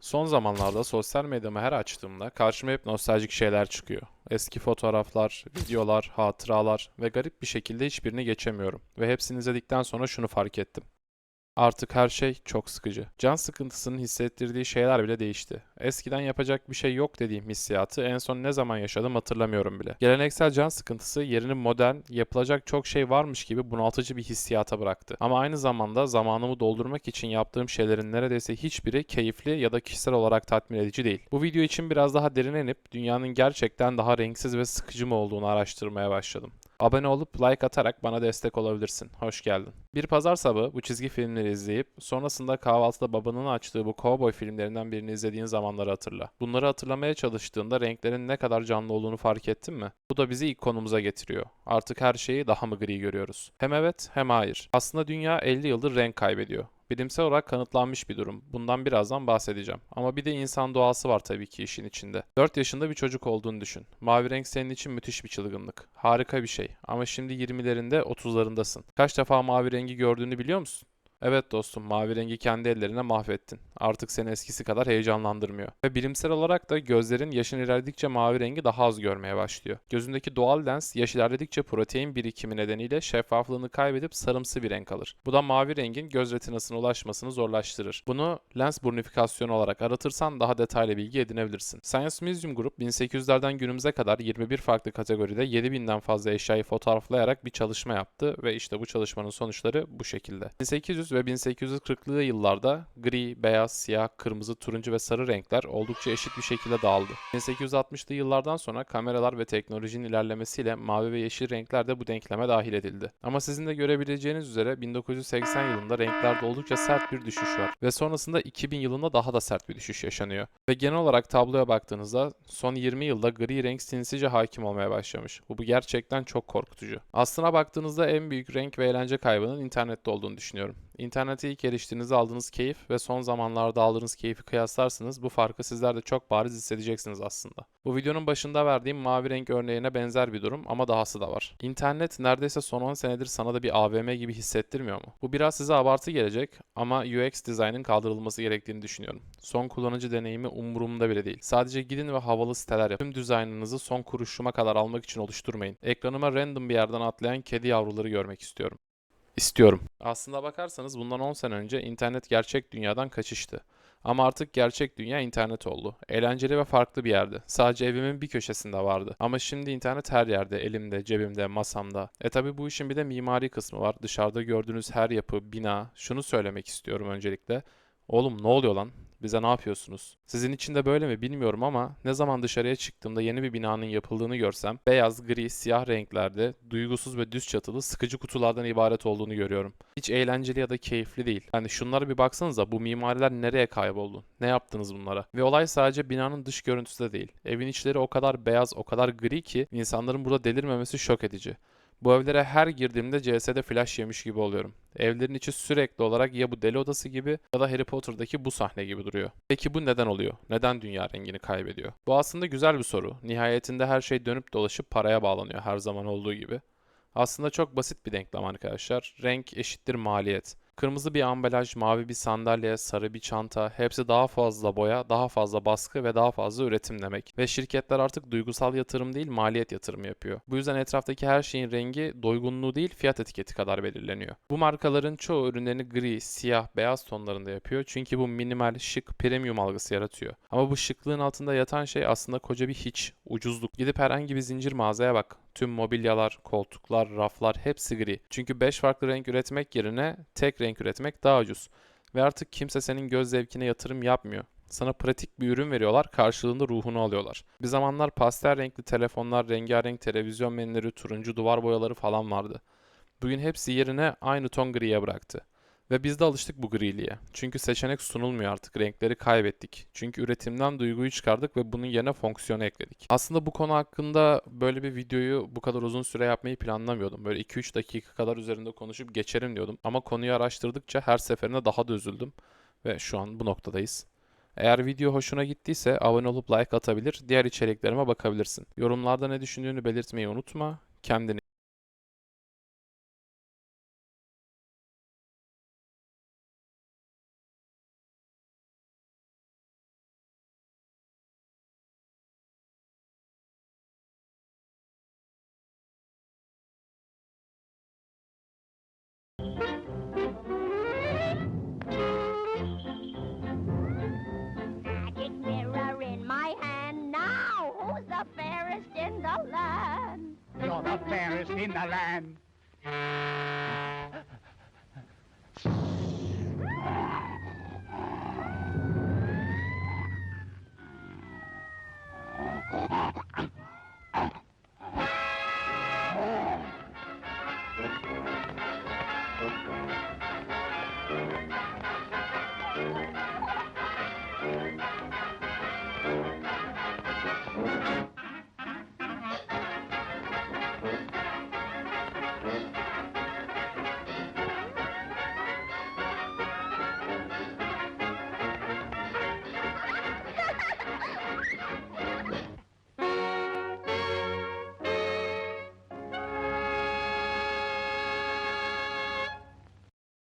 Son zamanlarda sosyal medyamı her açtığımda karşıma hep nostaljik şeyler çıkıyor. Eski fotoğraflar, videolar, hatıralar ve garip bir şekilde hiçbirini geçemiyorum. Ve hepsini izledikten sonra şunu fark ettim. Artık her şey çok sıkıcı. Can sıkıntısının hissettirdiği şeyler bile değişti. Eskiden yapacak bir şey yok dediğim hissiyatı en son ne zaman yaşadım hatırlamıyorum bile. Geleneksel can sıkıntısı yerini modern, yapılacak çok şey varmış gibi bunaltıcı bir hissiyata bıraktı. Ama aynı zamanda zamanımı doldurmak için yaptığım şeylerin neredeyse hiçbiri keyifli ya da kişisel olarak tatmin edici değil. Bu video için biraz daha derine inip dünyanın gerçekten daha renksiz ve sıkıcı mı olduğunu araştırmaya başladım. Abone olup like atarak bana destek olabilirsin. Hoş geldin. Bir pazar sabahı bu çizgi filmleri izleyip sonrasında kahvaltıda babanın açtığı bu cowboy filmlerinden birini izlediğin zamanları hatırla. Bunları hatırlamaya çalıştığında renklerin ne kadar canlı olduğunu fark ettin mi? Bu da bizi ilk konumuza getiriyor. Artık her şeyi daha mı gri görüyoruz? Hem evet hem hayır. Aslında dünya 50 yıldır renk kaybediyor. Bilimsel olarak kanıtlanmış bir durum. Bundan birazdan bahsedeceğim. Ama bir de insan doğası var tabii ki işin içinde. 4 yaşında bir çocuk olduğunu düşün. Mavi renk senin için müthiş bir çılgınlık. Harika bir şey. Ama şimdi 20'lerinde 30'larındasın. Kaç defa mavi rengi gördüğünü biliyor musun? Evet dostum, mavi rengi kendi ellerine mahvettin. Artık seni eskisi kadar heyecanlandırmıyor. Ve bilimsel olarak da gözlerin yaşın ilerledikçe mavi rengi daha az görmeye başlıyor. Gözündeki doğal lens yaş ilerledikçe protein birikimi nedeniyle şeffaflığını kaybedip sarımsı bir renk alır. Bu da mavi rengin göz retinasına ulaşmasını zorlaştırır. Bunu lens burnifikasyonu olarak aratırsan daha detaylı bilgi edinebilirsin. Science Museum Group 1800'lerden günümüze kadar 21 farklı kategoride 7000'den fazla eşyayı fotoğraflayarak bir çalışma yaptı ve işte bu çalışmanın sonuçları bu şekilde. 1800 ve 1840'lı yıllarda gri, beyaz, siyah, kırmızı, turuncu ve sarı renkler oldukça eşit bir şekilde dağıldı. 1860'lı yıllardan sonra kameralar ve teknolojinin ilerlemesiyle mavi ve yeşil renkler de bu denkleme dahil edildi. Ama sizin de görebileceğiniz üzere 1980 yılında renklerde oldukça sert bir düşüş var ve sonrasında 2000 yılında daha da sert bir düşüş yaşanıyor. Ve genel olarak tabloya baktığınızda son 20 yılda gri renk sinsice hakim olmaya başlamış. Bu, bu gerçekten çok korkutucu. Aslına baktığınızda en büyük renk ve eğlence kaybının internette olduğunu düşünüyorum. İnternete ilk eriştiğinizde aldığınız keyif ve son zamanlarda aldığınız keyfi kıyaslarsanız bu farkı sizler de çok bariz hissedeceksiniz aslında. Bu videonun başında verdiğim mavi renk örneğine benzer bir durum ama dahası da var. İnternet neredeyse son 10 senedir sana da bir AVM gibi hissettirmiyor mu? Bu biraz size abartı gelecek ama UX dizaynın kaldırılması gerektiğini düşünüyorum. Son kullanıcı deneyimi umurumda bile değil. Sadece gidin ve havalı siteler yapın. Tüm dizaynınızı son kuruşuma kadar almak için oluşturmayın. Ekranıma random bir yerden atlayan kedi yavruları görmek istiyorum. İstiyorum. Aslında bakarsanız bundan 10 sene önce internet gerçek dünyadan kaçıştı. Ama artık gerçek dünya internet oldu. Eğlenceli ve farklı bir yerde. Sadece evimin bir köşesinde vardı. Ama şimdi internet her yerde, elimde, cebimde, masamda. E tabi bu işin bir de mimari kısmı var. Dışarıda gördüğünüz her yapı, bina. Şunu söylemek istiyorum öncelikle. Oğlum ne oluyor lan? Bize ne yapıyorsunuz? Sizin için de böyle mi bilmiyorum ama ne zaman dışarıya çıktığımda yeni bir binanın yapıldığını görsem beyaz, gri, siyah renklerde, duygusuz ve düz çatılı sıkıcı kutulardan ibaret olduğunu görüyorum. Hiç eğlenceli ya da keyifli değil. Yani şunlara bir baksanıza bu mimariler nereye kayboldu? Ne yaptınız bunlara? Ve olay sadece binanın dış görüntüsü de değil. Evin içleri o kadar beyaz, o kadar gri ki insanların burada delirmemesi şok edici. Bu evlere her girdiğimde CS'de flash yemiş gibi oluyorum. Evlerin içi sürekli olarak ya bu deli odası gibi ya da Harry Potter'daki bu sahne gibi duruyor. Peki bu neden oluyor? Neden dünya rengini kaybediyor? Bu aslında güzel bir soru. Nihayetinde her şey dönüp dolaşıp paraya bağlanıyor her zaman olduğu gibi. Aslında çok basit bir denklem arkadaşlar. Renk eşittir maliyet. Kırmızı bir ambalaj, mavi bir sandalye, sarı bir çanta hepsi daha fazla boya, daha fazla baskı ve daha fazla üretim demek. Ve şirketler artık duygusal yatırım değil maliyet yatırımı yapıyor. Bu yüzden etraftaki her şeyin rengi doygunluğu değil fiyat etiketi kadar belirleniyor. Bu markaların çoğu ürünlerini gri, siyah, beyaz tonlarında yapıyor çünkü bu minimal, şık, premium algısı yaratıyor. Ama bu şıklığın altında yatan şey aslında koca bir hiç, ucuzluk. Gidip herhangi bir zincir mağazaya bak. Tüm mobilyalar, koltuklar, raflar hepsi gri. Çünkü 5 farklı renk üretmek yerine tek renk üretmek daha ucuz. Ve artık kimse senin göz zevkine yatırım yapmıyor. Sana pratik bir ürün veriyorlar, karşılığında ruhunu alıyorlar. Bir zamanlar pastel renkli telefonlar, rengarenk televizyon menüleri, turuncu duvar boyaları falan vardı. Bugün hepsi yerine aynı ton griye bıraktı. Ve biz de alıştık bu griliğe. Çünkü seçenek sunulmuyor artık. Renkleri kaybettik. Çünkü üretimden duyguyu çıkardık ve bunun yerine fonksiyonu ekledik. Aslında bu konu hakkında böyle bir videoyu bu kadar uzun süre yapmayı planlamıyordum. Böyle 2-3 dakika kadar üzerinde konuşup geçerim diyordum. Ama konuyu araştırdıkça her seferinde daha da üzüldüm. Ve şu an bu noktadayız. Eğer video hoşuna gittiyse abone olup like atabilir, diğer içeriklerime bakabilirsin. Yorumlarda ne düşündüğünü belirtmeyi unutma. Kendine Snowland. You're the fairest in the land.